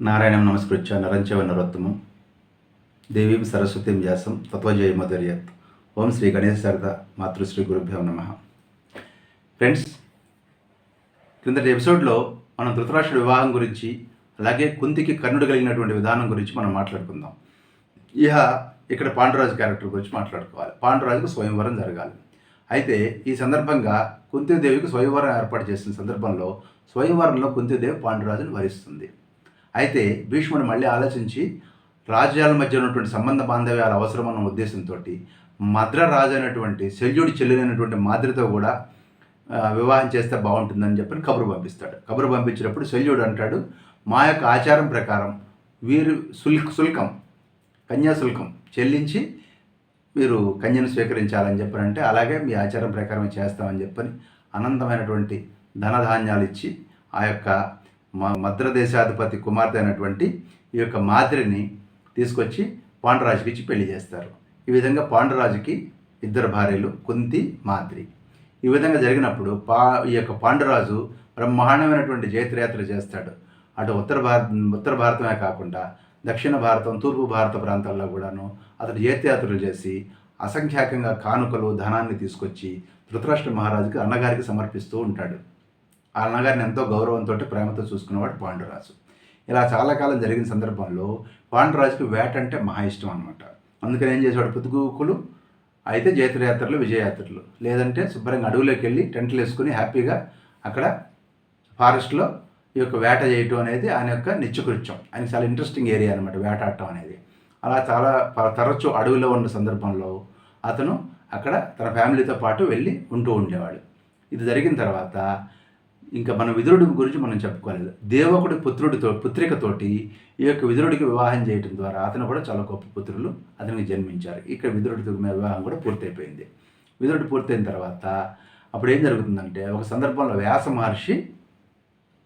నారాయణం నమస్కృత్య నరంచవ నరోత్తమం దేవీం సరస్వతీం వ్యాసం తత్వజయ మధుర్యత్ ఓం శ్రీ గణేశ శారద మాతృశ్రీ గురుభ్యో నమ. ఫ్రెండ్స్ క్రిందటి ఎపిసోడ్లో మనం ధృతరాష్ట్రుడి వివాహం గురించి అలాగే కుంతికి కర్ణుడు కలిగినటువంటి విధానం గురించి మనం మాట్లాడుకుందాం. ఇహ ఇక్కడ పాండురాజు క్యారెక్టర్ గురించి మాట్లాడుకోవాలి. పాండురాజుకు స్వయంవరం జరగాలి. అయితే ఈ సందర్భంగా కుంతిదేవికి స్వయంవరం ఏర్పాటు చేసిన సందర్భంలో స్వయంవరంలో కుంతిదేవి పాండురాజును వరిస్తుంది. అయితే భీష్ముడు మళ్ళీ ఆలోచించి రాజ్యాల మధ్య ఉన్నటువంటి సంబంధ బాంధవ్యాల అవసరం అన్న ఉద్దేశంతో మద్ర రాజు అయినటువంటి శల్యుడి చెల్లినటువంటి మాద్రితో కూడా వివాహం చేస్తే బాగుంటుందని చెప్పి కబురు పంపిస్తాడు. కబురు పంపించినప్పుడు శల్యుడు అంటాడు మా యొక్క ఆచారం ప్రకారం వీరు శుల్క్ శుల్కం కన్యాశుల్కం చెల్లించి మీరు కన్యను స్వీకరించాలని చెప్పారంటే అలాగే మీ ఆచారం ప్రకారం చేస్తామని చెప్పని అనంతమైనటువంటి ధనధాన్యాలు ఇచ్చి ఆ యొక్క మద్రదేశాధిపతి కుమార్తె అయినటువంటి ఈ యొక్క మాద్రిని తీసుకొచ్చి పాండురాజుకి ఇచ్చి పెళ్ళి చేస్తారు. ఈ విధంగా పాండురాజుకి ఇద్దరు భార్యలు కుంతి మాద్రి. ఈ విధంగా జరిగినప్పుడు పా ఈ యొక్క పాండురాజు బ్రహ్మాండమైనటువంటి జైత్రయాత్ర చేస్తాడు. అటు ఉత్తర భారత ఉత్తర భారతమే కాకుండా దక్షిణ భారతం తూర్పు భారత ప్రాంతాల్లో కూడాను అతడు జైత్రయాత్రలు చేసి అసంఖ్యాకంగా కానుకలు ధనాన్ని తీసుకొచ్చి ధృతరాష్ట్ర మహారాజుకి అన్నగారికి సమర్పిస్తూ ఉంటాడు. ఆ అన్నగారిని ఎంతో గౌరవంతో ప్రేమతో చూసుకునేవాడు పాండురాజు. ఇలా చాలా కాలం జరిగిన సందర్భంలో పాండురాజుకి వేట అంటే మహా ఇష్టం అనమాట అందుకని ఏం చేసేవాడు? పొద్దుగూకులు అయితే జైత్రయాత్రలు విజయయాత్రలు. లేదంటే శుభ్రంగా అడవులోకి వెళ్ళి టెంట్లు వేసుకుని హ్యాపీగా అక్కడ ఫారెస్ట్లో ఈ యొక్క వేట చేయటం అనేది ఆయన యొక్క నిత్యకృత్యం. ఆయన చాలా ఇంట్రెస్టింగ్ ఏరియా అనమాట వేటాడటం అనేది. అలా చాలా ప- తరచూ అడవిలో ఉన్న సందర్భంలో అతను అక్కడ తన ఫ్యామిలీతో పాటు వెళ్ళి ఉంటూ ఉండేవాడు. ఇది జరిగిన తర్వాత ఇంకా మన విదురుడి గురించి మనం చెప్పుకోలేదు దేవకుడి పుత్రుడితో పుత్రికతోటి ఈ యొక్క విదురుడికి వివాహం చేయడం ద్వారా అతను కూడా చాలా గొప్ప పుత్రులు అతనికి జన్మించారు. ఇక్కడ విదురుడితో వివాహం కూడా పూర్తయిపోయింది. విదురుడు పూర్తయిన తర్వాత అప్పుడు ఏం జరుగుతుందంటే ఒక సందర్భంలో వ్యాస మహర్షి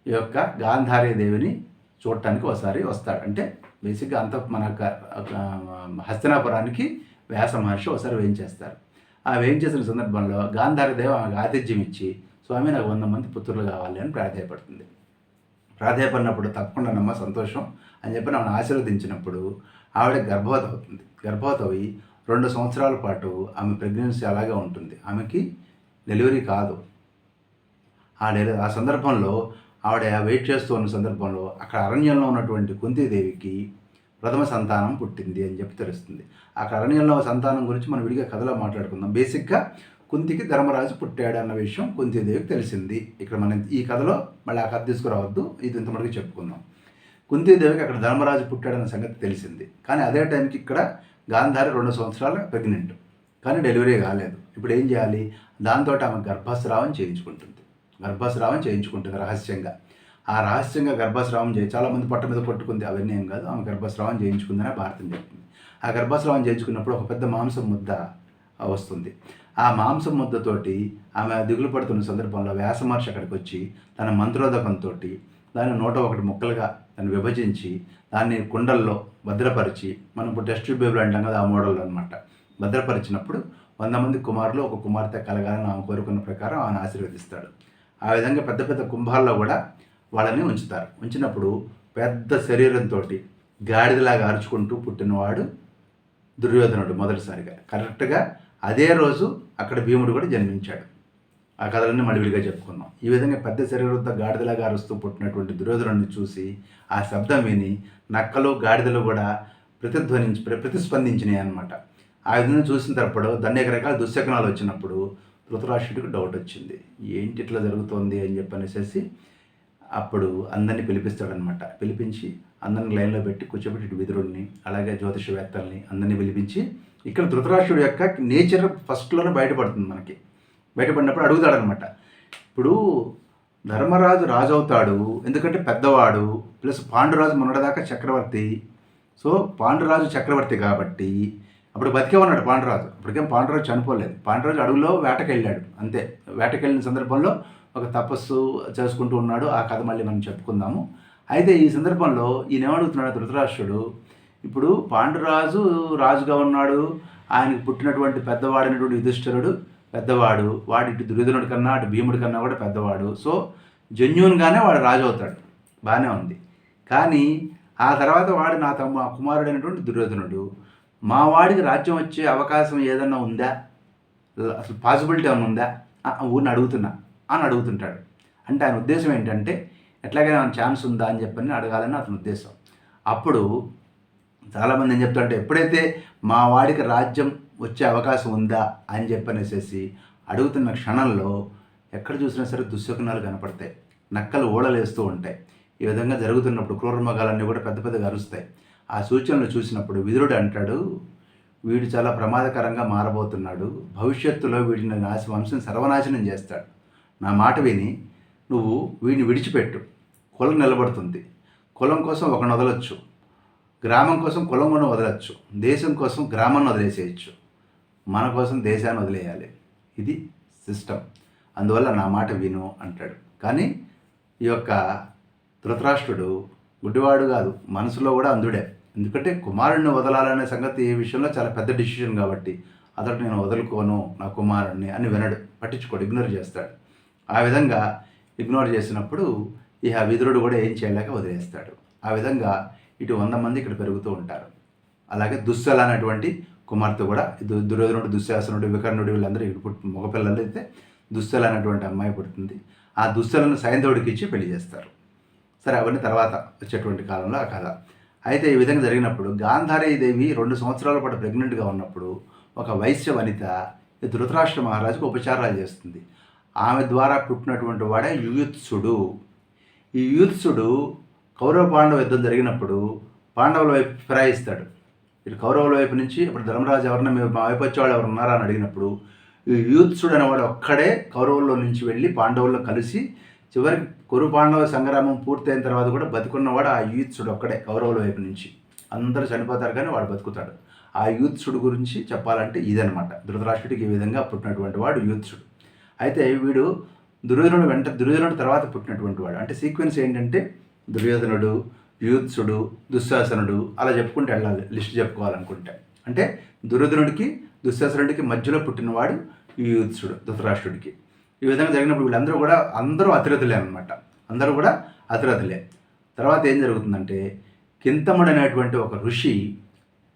ఈ యొక్క గాంధార్య దేవిని చూడటానికి ఒకసారి వస్తాడు. అంటే బేసిక్గా అంత మన హస్తినాపురానికి వ్యాస మహర్షి ఒకసారి వేయించేస్తారు. ఆ వేయించేసిన సందర్భంలో గాంధారీ దేవి ఆమెకు ఆతిథ్యం ఇచ్చి స్వామి నాకు వంద మంది పుత్రులు కావాలి అని ప్రాధాయపడుతుంది. ప్రాధాయపడినప్పుడు తప్పకుండా నమ్మ సంతోషం అని చెప్పి ఆమెను ఆశీర్వదించినప్పుడు ఆవిడ గర్భవతి అవుతుంది. గర్భవతి అయి రెండు సంవత్సరాల పాటు ఆమె ప్రెగ్నెన్సీ అలాగే ఉంటుంది. ఆమెకి డెలివరీ కాదు. ఆ డెలి ఆ సందర్భంలో ఆవిడ వెయిట్ చేస్తూ ఉన్న సందర్భంలో అక్కడ అరణ్యంలో ఉన్నటువంటి కుంతీదేవికి ప్రథమ సంతానం పుట్టింది అని చెప్పి తెలుస్తుంది. అక్కడ అరణ్యంలో సంతానం గురించి మనం విడిగా కథలో మాట్లాడుకుందాం. బేసిక్గా కుంతికి ధర్మరాజు పుట్టాడు అన్న విషయం కుంతీదేవికి తెలిసింది. ఇక్కడ మనం ఈ కథలో మళ్ళీ ఆ కథ తీసుకురావద్దు. ఇది ఇంతమటుకు చెప్పుకుందాం కుంతీదేవికి అక్కడ ధర్మరాజు పుట్టాడన్న సంగతి తెలిసింది. కానీ అదే టైంకి ఇక్కడ గాంధారి రెండు సంవత్సరాల ప్రెగ్నెంట్. కానీ డెలివరీ కాలేదు. ఇప్పుడు ఏం చేయాలి? దాంతో ఆమె గర్భస్రావం చేయించుకుంటుంది. గర్భస్రావం చేయించుకుంటుంది రహస్యంగా. ఆ రహస్యంగా గర్భస్రావం చేయి చాలామంది పొట్ట మీద పట్టుకుంది అవన్నీ ఏం కాదు. ఆమె గర్భస్రావం చేయించుకుందని భారతం చెప్తుంది ఆ గర్భస్రావం చేయించుకున్నప్పుడు ఒక పెద్ద మాంసం ముద్ద వస్తుంది. ఆ ఆ మాంసం ముద్దతోటి ఆమె దిగులు పడుతున్న సందర్భంలో వ్యాసమహర్షి అక్కడికి వచ్చి తన మంత్రోదకంతో దాన్ని నూట ఒకటి ముక్కలుగా దాన్ని విభజించి దాన్ని కుండల్లో భద్రపరిచి మనం ఇప్పుడు టెస్ట్ బేబులు అంటాం కదా ఆ మోడల్ అనమాట భద్రపరిచినప్పుడు వంద మంది కుమారులు ఒక కుమార్తె కలగాలని ఆమె కోరుకున్న ప్రకారం ఆమెను ఆశీర్వదిస్తాడు. ఆ విధంగా పెద్ద పెద్ద కుంభాల్లో కూడా వాళ్ళని ఉంచుతారు. ఉంచినప్పుడు పెద్ద శరీరంతో గాడిదలాగా అరుచుకుంటూ పుట్టినవాడు దుర్యోధనుడు మొదటిసారిగా. కరెక్ట్గా అదే రోజు అక్కడ భీముడు కూడా జన్మించాడు. ఆ కథలన్నీ మడివిడిగా చెప్పుకున్నాం ఈ విధంగా పెద్ద శరీరంతో గాడిదలాగా అరుస్తూ పుట్టినటువంటి దుర్యోధనుడిని చూసి ఆ శబ్దం విని నక్కలు గాడిదలు కూడా ప్రతిధ్వనించి ప్ర- ప్రతిస్పందించినాయి అనమాట ఆ విధంగా చూసిన తరపుడు దాన్ని రకాల దుశ్శకనాలు వచ్చినప్పుడు ధృతరాష్ట్రుడికి డౌట్ వచ్చింది. ఏంటి ఇట్లా జరుగుతోంది అని చెప్పనేసి అప్పుడు అందరినీ పిలిపిస్తాడనమాట పిలిపించి అందరిని లైన్లో పెట్టి కూర్చోబెట్టి విధుడిని అలాగే జ్యోతిషవేత్తల్ని అందరినీ పిలిపించి ఇక్కడ ధృతరాష్ట్రుడి యొక్క నేచర్ ఫస్ట్లోనే బయటపడుతుంది మనకి. బయటపడినప్పుడు అడుగుతాడనమాట ఇప్పుడు ధర్మరాజు రాజు అవుతాడు ఎందుకంటే పెద్దవాడు ప్లస్ పాండురాజు మొన్నటిదాకా చక్రవర్తి. సో పాండురాజు చక్రవర్తి కాబట్టి అప్పుడు బతికే ఉన్నాడు పాండురాజు. అప్పటికేం పాండురాజు చనిపోలేదు. పాండురాజు అడవిలో వేటకెళ్ళాడు అంతే. వేటకెళ్ళిన సందర్భంలో ఒక తపస్సు చేసుకుంటూ ఉన్నాడు. ఆ కథ మళ్ళీ మనం చెప్పుకుందాము. అయితే ఈ సందర్భంలో ఈయన ఏమడుగుతున్నాడు ధృతరాష్ట్రుడు? ఇప్పుడు పాండురాజు రాజుగా ఉన్నాడు. ఆయనకు పుట్టినటువంటి పెద్దవాడైనటువంటి యుధిష్ఠరుడు పెద్దవాడు. వాడి ఇటు దుర్యోధనుడి కన్నా అటు భీముడి కన్నా కూడా పెద్దవాడు. సో జెన్యున్గానే వాడు రాజు అవుతాడు. బాగానే ఉంది. కానీ ఆ తర్వాత వాడు నా తమ్మ కుమారుడైనటువంటి దుర్యోధనుడు. మా వాడికి రాజ్యం వచ్చే అవకాశం ఏదన్నా ఉందా? అసలు పాసిబిలిటీ ఏమైనా ఉందా? ఊరిని అడుగుతున్నా అని అడుగుతుంటాడు. అంటే ఆయన ఉద్దేశం ఏంటంటే ఎట్లాగైనా ఛాన్స్ ఉందా అని చెప్పని అడగాలని అతని ఉద్దేశం. అప్పుడు చాలామంది ఏం చెప్తారంటే ఎప్పుడైతే మా వాడికి రాజ్యం వచ్చే అవకాశం ఉందా? అని చెప్పనేసేసి అడుగుతున్న క్షణంలో ఎక్కడ చూసినా సరే దుశ్శకునాలు కనపడతాయి. నక్కలు ఓడలేస్తూ ఉంటాయి. ఈ విధంగా జరుగుతున్నప్పుడు క్రూరమగాలన్నీ కూడా పెద్ద పెద్దగా అరుస్తాయి. ఆ సూచనలు చూసినప్పుడు విదురుడు అంటాడు వీడు చాలా ప్రమాదకరంగా మారబోతున్నాడు. భవిష్యత్తులో వీడిని నాశ వంశం సర్వనాశనం చేస్తాడు. నా మాట విని నువ్వు వీడిని విడిచిపెట్టు. కులం నిలబడుతుంది. కులం కోసం ఒక నొదలొచ్చు గ్రామం కోసం కులం కూడా వదలచ్చు దేశం కోసం గ్రామాన్ని వదిలేసేయచ్చు. మన కోసం దేశాన్ని వదిలేయాలి. ఇది సిస్టమ్. అందువల్ల నా మాట విను అంటాడు. కానీ ఈ యొక్క ధృతరాష్ట్రుడు గుడ్డివాడు కాదు మనసులో కూడా అందుడే ఎందుకంటే కుమారుడిని వదలాలనే సంగతి ఈ విషయంలో చాలా పెద్ద డిసిషన్ కాబట్టి అతడు నేను వదులుకోను నా కుమారుడిని అని వినడు పట్టించుకోడు ఇగ్నోర్ చేస్తాడు. ఆ విధంగా ఇగ్నోర్ చేసినప్పుడు ఇక విదురుడు కూడా ఏం చేయలేక వదిలేస్తాడు. ఆ విధంగా ఇటు వంద మంది ఇక్కడ పెరుగుతూ ఉంటారు. అలాగే దుస్సల అనేటువంటి కుమార్తె కూడా దుర్యోధనుడు దుశ్శాసనుడు వికర్ణుడు వీళ్ళందరూ ఇక్కడ పుట్టి మగపిల్లలు అయితే దుస్సల అనేటువంటి అమ్మాయి పుడుతుంది ఆ దుస్సలను సైంధవుడికి ఇచ్చి పెళ్ళి చేస్తారు. సరే అవన్నీ తర్వాత వచ్చేటువంటి కాలంలో ఆ కథ. అయితే ఈ విధంగా జరిగినప్పుడు గాంధారీదేవి రెండు సంవత్సరాల పాటు ప్రెగ్నెంట్గా ఉన్నప్పుడు ఒక వైశ్య వనిత ఈ ధృతరాష్ట్ర మహారాజుకు ఉపచారాలు చేస్తుంది. ఆమె ద్వారా పుట్టినటువంటి వాడే యుయుత్సుడు. ఈ యుయుత్సుడు కౌరవ పాండవ యుద్ధం జరిగినప్పుడు పాండవుల వైపు ఫిరాయిస్తాడు. ఇటు కౌరవుల వైపు నుంచి ఇప్పుడు ధర్మరాజు ఎవరన్నా మీరు మా వైపు వచ్చేవాళ్ళు ఎవరు ఉన్నారా అని అడిగినప్పుడు ఈ యూత్సుడు అనేవాడు ఒక్కడే కౌరవుల్లో నుంచి వెళ్ళి పాండవుల్లో కలిసి చివరికి కురు పాండవ సంగ్రామం పూర్తయిన తర్వాత కూడా బతుకున్నవాడు ఆ యూత్సుడు ఒక్కడే కౌరవుల వైపు నుంచి. అందరూ చనిపోతారు కానీ వాడు బతుకుతాడు. ఆ యూత్సుడు గురించి చెప్పాలంటే ఇదనమాట ధృతరాష్ట్రుడికి ఈ విధంగా పుట్టినటువంటి వాడు యూత్సుడు. అయితే వీడు దుర్యోధనుడు వెంట దుర్యోధనుడు తర్వాత పుట్టినటువంటి వాడు. అంటే సీక్వెన్స్ ఏంటంటే దుర్యోధనుడు యూత్సుడు దుశ్శాసనుడు అలా చెప్పుకుంటూ వెళ్ళాలి లిస్ట్ చెప్పుకోవాలనుకుంటే. అంటే దుర్యోధనుడికి దుశ్శాసనుడికి మధ్యలో పుట్టినవాడు ఈ యూత్సుడు ధృతరాష్ట్రుడికి. ఈ విధంగా జరిగినప్పుడు వీళ్ళందరూ కూడా అందరూ అతిరథులే అనమాట అందరూ కూడా అతిరథులే. తర్వాత ఏం జరుగుతుందంటే కింతముడు అనేటువంటి ఒక ఋషి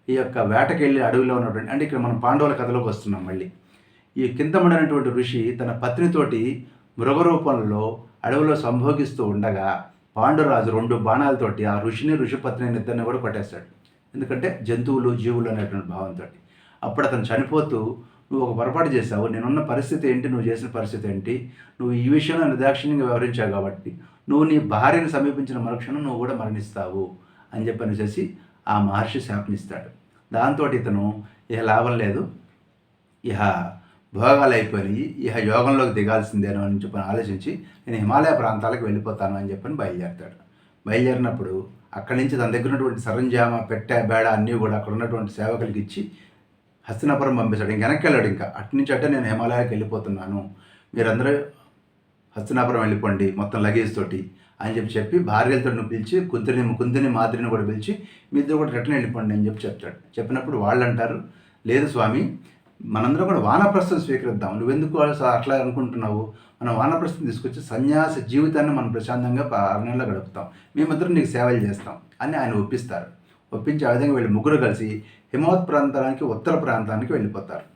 ఈ యొక్క వేటకెళ్ళి అడవిలో ఉన్నటువంటి అంటే ఇక్కడ మనం పాండవుల కథలోకి వస్తున్నాం మళ్ళీ. ఈ కింతముడు అనేటువంటి ఋషి తన పత్నితోటి మృగరూపంలో అడవిలో సంభోగిస్తూ ఉండగా పాండురాజు రెండు బాణాలతోటి ఆ ఋషిని ఋషిపత్ని ఇద్దరిని కూడా కొట్టేస్తాడు. ఎందుకంటే జంతువులు జీవులు అనేటువంటి భావంతో అప్పుడు అతను చనిపోతూ నువ్వు ఒక పొరపాటు చేసావు నేనున్న పరిస్థితి ఏంటి? నువ్వు చేసిన పరిస్థితి ఏంటి? నువ్వు ఈ విషయంలో నిర్దాక్షిణ్యంగా వ్యవహరించావు కాబట్టి. నువ్వు నీ భార్యను సమీపించిన మరుక్షణం నువ్వు కూడా మరణిస్తావు. అని చెప్పి అనేసి ఆ మహర్షి శాపనిస్తాడు దాంతో ఇతను ఇహ లాభం లేదు. ఇహ భోగాలు అయిపోయినాయి ఇహ యోగంలోకి దిగాల్సిందేనో అని చెప్పని ఆలోచించి నేను హిమాలయ ప్రాంతాలకు వెళ్ళిపోతాను అని చెప్పని బయలుదేరుతాడు. బయలుదేరినప్పుడు అక్కడి నుంచి తన దగ్గర ఉన్నటువంటి సరంజామా పెట్టె బేడ అన్నీ కూడా అక్కడ ఉన్నటువంటి సేవకులకి ఇచ్చి హస్తినాపురం పంపిస్తాడు. ఇంక వెనక్కి వెళ్ళాడు ఇంకా. అటు నుంచి అంటే నేను హిమాలయాకి వెళ్ళిపోతున్నాను. మీరందరూ హస్తినాపురం వెళ్ళిపోండి మొత్తం లగేజ్ తోటి అని చెప్పి చెప్పి భార్యలతో పిలిచి కుంతిని కుంతిని మాదిరిని కూడా పిలిచి మీ ఇద్దరు కూడా రిటర్న్ వెళ్ళిపోండి అని చెప్పి చెప్తాడు. చెప్పినప్పుడు వాళ్ళు అంటారు లేదు స్వామి మనందరం కూడా వానప్రస్థం స్వీకరిద్దాం. నువ్వెందుకు అట్లా అనుకుంటున్నావు? మనం వానప్రస్థం తీసుకొచ్చి సన్యాస జీవితాన్ని మనం ప్రశాంతంగా ఆరు నెలలు గడుపుతాం. మేమిద్దరం నీకు సేవలు చేస్తాం అని ఆయన ఒప్పిస్తారు. ఒప్పించి ఆ విధంగా వీళ్ళు ముగ్గురు కలిసి హిమవత్ ప్రాంతానికి ఉత్తర ప్రాంతానికి వెళ్ళిపోతారు.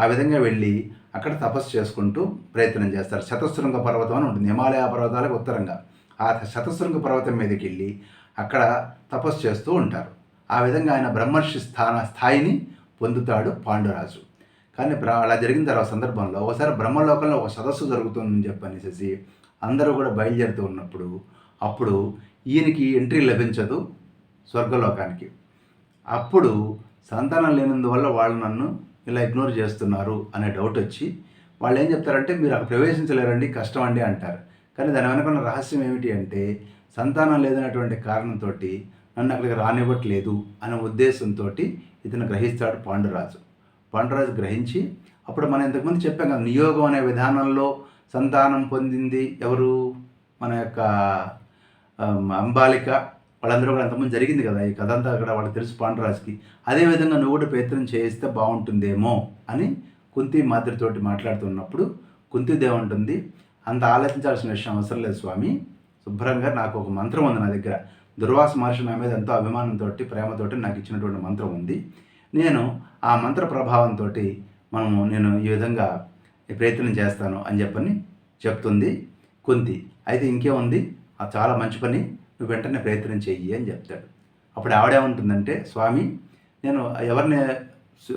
ఆ విధంగా వెళ్ళి అక్కడ తపస్సు చేసుకుంటూ ప్రయత్నం చేస్తారు. శతశృంగ పర్వతం అని ఉంటుంది. హిమాలయ పర్వతాలకు ఉత్తరంగా. ఆ శతశృంగ పర్వతం మీదకి వెళ్ళి అక్కడ తపస్సు చేస్తూ ఉంటారు. ఆ విధంగా ఆయన బ్రహ్మర్షి స్థాన స్థాయిని పొందుతాడు పాండురాజు. కానీ బ్ర అలా జరిగిన తర్వాత సందర్భంలో ఒకసారి బ్రహ్మలోకంలో ఒక సదస్సు జరుగుతుందని చెప్పనేసి అందరూ కూడా బయలుదేరుతూ ఉన్నప్పుడు అప్పుడు ఈయనకి ఎంట్రీ లభించదు స్వర్గలోకానికి. అప్పుడు సంతానం లేనందువల్ల వాళ్ళు నన్ను ఇలా ఇగ్నోర్ చేస్తున్నారు అనే డౌట్ వచ్చి వాళ్ళు ఏం చెప్తారంటే మీరు అక్కడ ప్రవేశించలేరండి కష్టం అండి అంటారు. కానీ దాని వెనక ఉన్న రహస్యం ఏమిటి అంటే సంతానం లేదనేటువంటి కారణంతో నన్ను అక్కడికి రానివ్వట్లేదు అనే ఉద్దేశంతో ఇతను గ్రహిస్తాడు పాండురాజు. పండరాజు గ్రహించి అప్పుడు మనం ఇంతకుముందు చెప్పాం కదా నియోగం అనే విధానంలో సంతానం పొందింది ఎవరు? మన యొక్క అంబాలిక. వాళ్ళందరూ కూడా అంతమంది జరిగింది కదా ఈ కథ అంతా అక్కడ వాళ్ళకి తెలుసు పాండరాజుకి. అదేవిధంగా నువ్వు కూడా ప్రయత్నం చేయిస్తే బాగుంటుందేమో అని కుంతి మాదిరితోటి మాట్లాడుతున్నప్పుడు కుంతిదేవి ఉంటుంది అంత ఆలోచించాల్సిన విషయం అవసరం లేదు స్వామి. శుభ్రంగా నాకు ఒక మంత్రం ఉంది నా దగ్గర. దుర్వాస మహర్షి నా మీద ఎంతో అభిమానంతో ప్రేమతోటి నాకు ఇచ్చినటువంటి మంత్రం ఉంది. నేను ఆ మంత్ర ప్రభావంతో మనము నేను ఈ విధంగా ప్రయత్నం చేస్తాను అని చెప్పని చెప్తుంది కుంతి. అయితే ఇంకేముంది అది చాలా మంచి పని. నువ్వు వెంటనే ప్రయత్నం చెయ్యి అని చెప్తాడు. అప్పుడు ఆవిడేమంటుందంటే స్వామి నేను ఎవరిని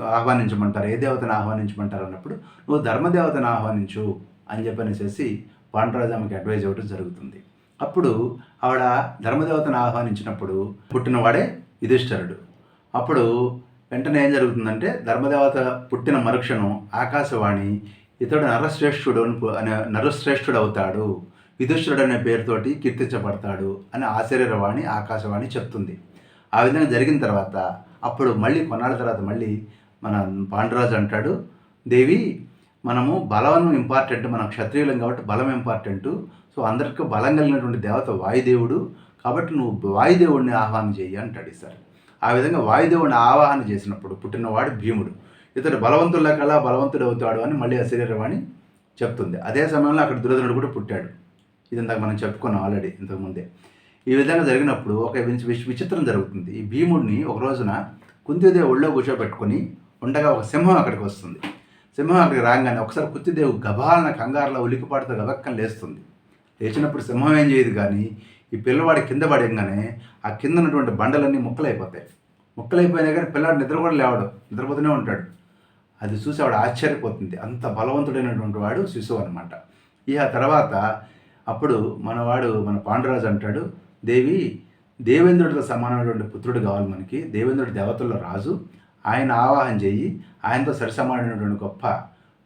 ఆహ్వానించమంటారు? ఏ దేవతను ఆహ్వానించమంటారు? అన్నప్పుడు నువ్వు ధర్మదేవతను ఆహ్వానించు అని చెప్పనేసేసి పాండురాజు ఆమెకి అడ్వైజ్ అవ్వడం జరుగుతుంది. అప్పుడు ఆవిడ ధర్మదేవతను ఆహ్వానించినప్పుడు పుట్టినవాడే యుధిష్ఠరుడు. అప్పుడు వెంటనే ఏం జరుగుతుందంటే ధర్మదేవత పుట్టిన మరుక్షణం ఆకాశవాణి ఇతడు నరశ్రేష్ఠుడు అనే నరశ్రేష్ఠుడు అవుతాడు యుధిష్ఠుడు అనే పేరుతోటి కీర్తించబడతాడు అని ఆశ్చర్యవాణి ఆకాశవాణి చెప్తుంది. ఆ విధంగా జరిగిన తర్వాత అప్పుడు మళ్ళీ కొన్నాళ్ళ తర్వాత మళ్ళీ మన పాండురాజు అంటాడు దేవి మనము బలం ఇంపార్టెంట్ మన క్షత్రియులం కాబట్టి బలం ఇంపార్టెంట్. సో అందరికీ బలం కలిగినటువంటి దేవత వాయుదేవుడు కాబట్టి నువ్వు వాయుదేవుడిని ఆహ్వానం చేయి అంటాడు ఈసారి ఆ విధంగా వాయుదేవుని ఆవాహన చేసినప్పుడు పుట్టినవాడు భీముడు. ఇతడు బలవంతుల కల్లా బలవంతుడు అవుతాడు అని మళ్ళీ అశరీరవాణి చెప్తుంది. అదే సమయంలో అక్కడ దురదనుడు కూడా పుట్టాడు. ఇది ఇందాక మనం చెప్పుకున్నాం ఆల్రెడీ ఇంతకుముందే. ఈ విధంగా జరిగినప్పుడు ఒక విచిత్రం జరుగుతుంది. ఈ భీముడిని ఒక రోజున కుంతిదేవి ఒళ్ళో కూర్చోబెట్టుకొని ఉండగా ఒక సింహం అక్కడికి వస్తుంది. సింహం అక్కడికి రాగానే ఒకసారి కుత్తిదేవి గభాలన కంగారులో ఉలికిపాటుతో గబక్కని లేస్తుంది. లేచినప్పుడు సింహం ఏం చేయదు కానీ ఈ పిల్లవాడి కింద పడగానే ఆ కింద ఉన్నటువంటి బండలన్నీ ముక్కలైపోతాయి. ముక్కలైపోయినా కానీ పిల్లాడు నిద్ర కూడా లేవడు నిద్రపోతూనే ఉంటాడు. అది చూసి ఆవిడ ఆశ్చర్యపోతుంది. అంత బలవంతుడైనటువంటి వాడు శిశువు అనమాట ఇక తర్వాత అప్పుడు మనవాడు మన పాండురాజు అంటాడు దేవి దేవేంద్రుడితో సమానమైనటువంటి పుత్రుడు కావాలి మనకి. దేవేంద్రుడు దేవతల్లో రాజు. ఆయన ఆవాహన చేయి. ఆయనతో సరిసమానమైనటువంటి గొప్ప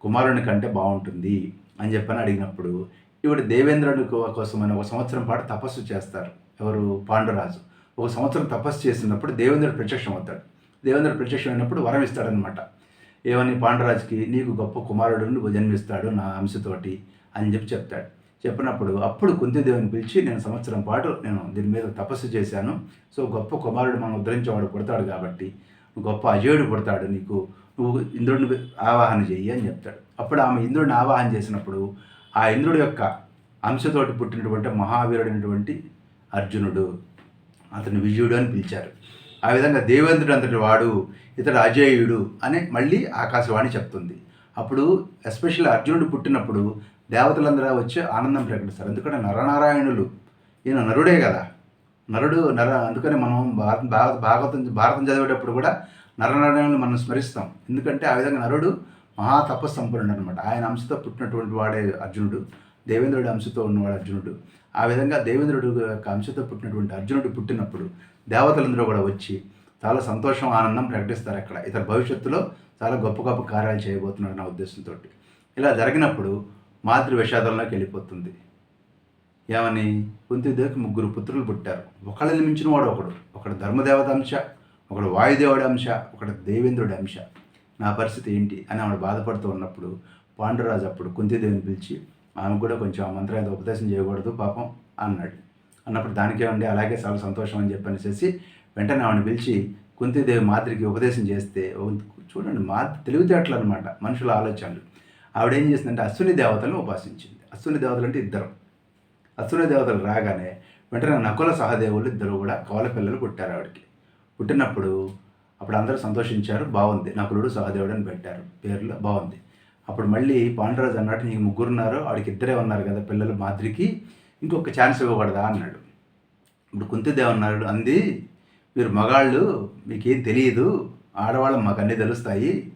కుమారుని కంటే బాగుంటుంది అని చెప్పని అడిగినప్పుడు ఇవిడ దేవేంద్రుని కోసం అని ఒక సంవత్సరం పాటు తపస్సు చేస్తారు. ఎవరు? పాండురాజు. ఒక సంవత్సరం తపస్సు చేసినప్పుడు దేవేంద్రుడు ప్రత్యక్షం అవుతాడు. దేవేంద్రుడు ప్రత్యక్షం అయినప్పుడు వరం ఇస్తాడనమాట ఏమని? పాండురాజుకి నీకు గొప్ప కుమారుడు జన్మిస్తాడు నా అంశతోటి అని చెప్పి చెప్తాడు. చెప్పినప్పుడు అప్పుడు కుంతిదేవుని పిలిచి నేను సంవత్సరం పాటు నేను దీని మీద తపస్సు చేశాను. సో గొప్ప కుమారుడు మనం ఉద్ధరించేవాడు పుడతాడు కాబట్టి గొప్ప అజయుడు పుడతాడు నీకు. నువ్వు ఇంద్రుడిని ఆవాహన చెయ్యి అని చెప్తాడు. అప్పుడు ఆమె ఇంద్రుడిని ఆవాహన చేసినప్పుడు ఆ ఇంద్రుడి యొక్క అంశతోటి పుట్టినటువంటి మహావీరుడైనటువంటి అర్జునుడు. అతను విజయుడు అని పిలిచారు. ఆ విధంగా దేవేంద్రుడు అంతటి వాడు ఇతడు అజేయుడు అని మళ్ళీ ఆకాశవాణి చెప్తుంది. అప్పుడు ఎస్పెషల్లీ అర్జునుడు పుట్టినప్పుడు దేవతలందరూ వచ్చి ఆనందం ప్రకటిస్తారు. ఎందుకంటే నరనారాయణులు. ఈయన నరుడే కదా. నరుడు నర అందుకని మనం భారత భాగవతం భారతం చదివేటప్పుడు కూడా నరనారాయణులు మనం స్మరిస్తాం. ఎందుకంటే ఆ విధంగా నరుడు మహాతపస్సంపన్నుడు అనమాట ఆయన అంశతో పుట్టినటువంటి వాడే అర్జునుడు. దేవేంద్రుడి అంశతో ఉన్నవాడు అర్జునుడు. ఆ విధంగా దేవేంద్రుడు యొక్క అంశతో పుట్టినటువంటి అర్జునుడు పుట్టినప్పుడు దేవతలందరూ కూడా వచ్చి చాలా సంతోషం ఆనందం ప్రకటిస్తారు అక్కడ. ఇతర భవిష్యత్తులో చాలా గొప్ప గొప్ప కార్యాలు చేయబోతున్నాడు నా ఉద్దేశంతో ఇలా జరిగినప్పుడు మాతృ విషాదంలోకి వెళ్ళిపోతుంది. ఏమని? కుంతిదేవికి ముగ్గురు పుత్రులు పుట్టారు. ఒకళ్ళని మించిన వాడు ఒకడు. ఒకడు ధర్మదేవత అంశ ఒకడు వాయుదేవుడి అంశ ఒకడు దేవేంద్రుడి అంశ. నా పరిస్థితి ఏంటి అని ఆవిడ బాధపడుతూ ఉన్నప్పుడు పాండురాజు అప్పుడు కుంతిదేవిని పిలిచి ఆమె కూడా కొంచెం ఆ మంత్రాన్ని ఉపదేశం చేయకూడదు పాపం అన్నాడు. అన్నప్పుడు దానికే ఉండి అలాగే చాలా సంతోషం అని చెప్పనేసి వెంటనే ఆవిడని పిలిచి కుంతిదేవి మాతృకి ఉపదేశం చేస్తే చూడండి మా తెలివితేటలు అనమాట మనుషుల ఆలోచనలు. ఆవిడ ఏం చేసిందంటే అశ్విని దేవతలను ఉపాసించింది. అశ్విని దేవతలు అంటే ఇద్దరు. అశ్విని దేవతలు రాగానే వెంటనే నకుల సహదేవులు ఇద్దరు కూడా కవల పిల్లలు పుట్టారు ఆవిడకి. పుట్టినప్పుడు అప్పుడు అందరూ సంతోషించారు. బాగుంది. నకులుడు సహదేవుడు అని పెట్టారు. పేర్లు బాగుంది. అప్పుడు మళ్ళీ పాండరాజు అన్నట్టు నీకు ముగ్గురున్నారు ఆడికి ఇద్దరే ఉన్నారు కదా పిల్లలు మాదిరికి. ఇంకొక ఛాన్స్ ఇవ్వకూడదా? అన్నాడు. ఇప్పుడు కుంతిదేవ్ అన్నాడు అంది మీరు మగాళ్ళు మీకేం తెలియదు ఆడవాళ్ళం మాకు అన్నీ తెలుస్తాయి.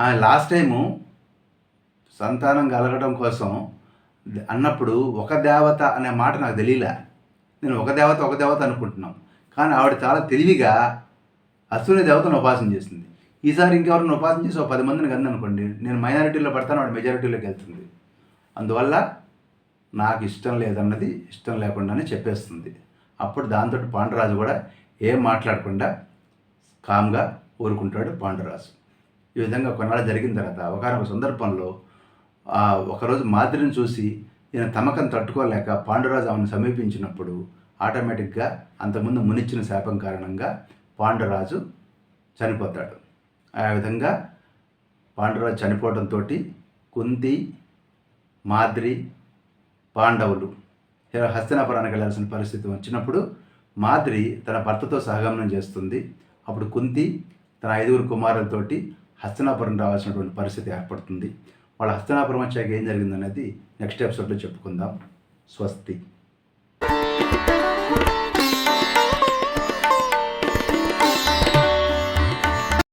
లాస్ట్ టైము సంతానం కలగడం కోసం అన్నప్పుడు ఒక దేవత అనే మాట నాకు తెలియలే. నేను ఒక దేవత ఒక దేవత అనుకుంటున్నాం. కానీ ఆవిడ చాలా తెలివిగా అశ్విని దేవతను ఉపాసన చేసింది ఈసారి ఇంకెవరిని ఉపాసన చేసి ఒక పది మందిని కందనుకోండి నేను మైనారిటీలో పడతాను వాడు మెజారిటీలోకి వెళ్తుంది. అందువల్ల నాకు ఇష్టం లేదన్నది ఇష్టం లేకుండానే చెప్పేస్తుంది. అప్పుడు దాంతో పాండురాజు కూడా ఏం మాట్లాడకుండా కామ్గా ఊరుకుంటాడు పాండురాజు. ఈ విధంగా కొన్నాళ్ళు జరిగిన తర్వాత ఒకనొక సందర్భంలో ఒకరోజు మాదిరిని చూసి ఈయన తమకం తట్టుకోలేక పాండురాజు ఆమెను సమీపించినప్పుడు ఆటోమేటిక్గా అంతకుముందు మునిచ్చిన శాపం కారణంగా పాండురాజు చనిపోతాడు. ఆ విధంగా పాండురాజు చనిపోవడంతో కుంతి మాద్రి పాండవులు హస్తినాపురానికి వెళ్ళాల్సిన పరిస్థితి వచ్చినప్పుడు మాద్రి తన భర్తతో సహగమనం చేస్తుంది. అప్పుడు కుంతి తన ఐదుగురు కుమారులతోటి హస్తనాపురం రావాల్సినటువంటి పరిస్థితి ఏర్పడుతుంది. వాళ్ళ హస్తనాపురం వచ్చాక ఏం జరిగిందనేది నెక్స్ట్ ఎపిసోడ్లో చెప్పుకుందాం. స్వస్తి.